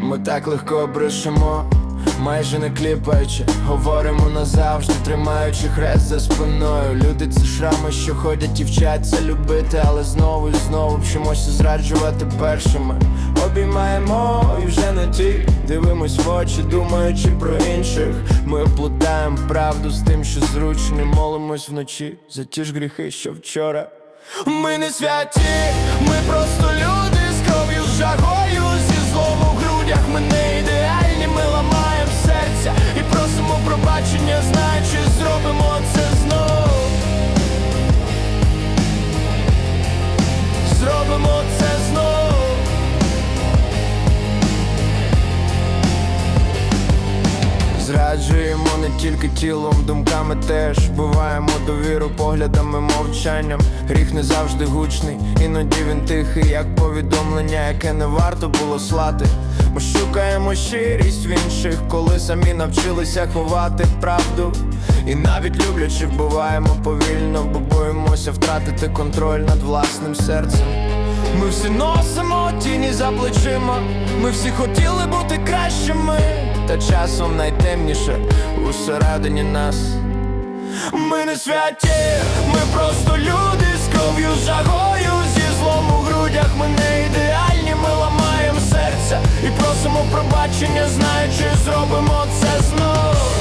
Ми так легко брешемо, майже не кліпаючи, говоримо назавжди, тримаючи хрест за спиною. Люди це шрами, що ходять і вчаться любити, але знову і знову вчимося зраджувати першими. Обіймаємо і вже не ті, дивимось в очі, думаючи про інших. Ми плутаємо правду з тим, що зручно, молимось вночі за ті ж гріхи, що вчора. Ми не святі, ми просто люди Зраджуємо не тільки тілом, думками теж Буваємо довіру поглядами, мовчанням Гріх не завжди гучний, іноді він тихий, як повідомлення, яке не варто було слати. Ми шукаємо щирість в інших, коли самі навчилися ховати правду. І навіть люблячи, вбиваємо повільно, бо боїмося втратити контроль над власним серцем. Ми всі носимо тіні за плечима. Ми всі хотіли бути кращими, часом найтемніше усередині нас. Ми не святі, ми просто люди з кров'ю жагою, зі злом у грудях. Ми не ідеальні, ми ламаємо серця і просимо пробачення, знаючи, зробимо це знов.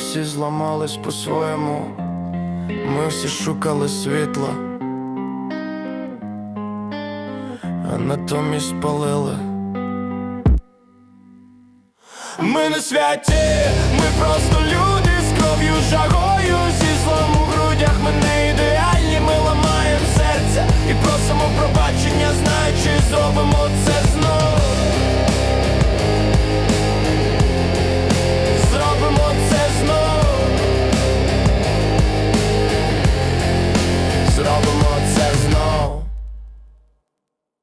всі зламались по-своєму, ми всі шукали світла, а натомість палили. Ми не святі, ми просто люди з кров'ю жагою, зі злом у грудях ми не ідеальні, ми ламаємо серця і просимо пробачення, знаючи, зробимо це знову.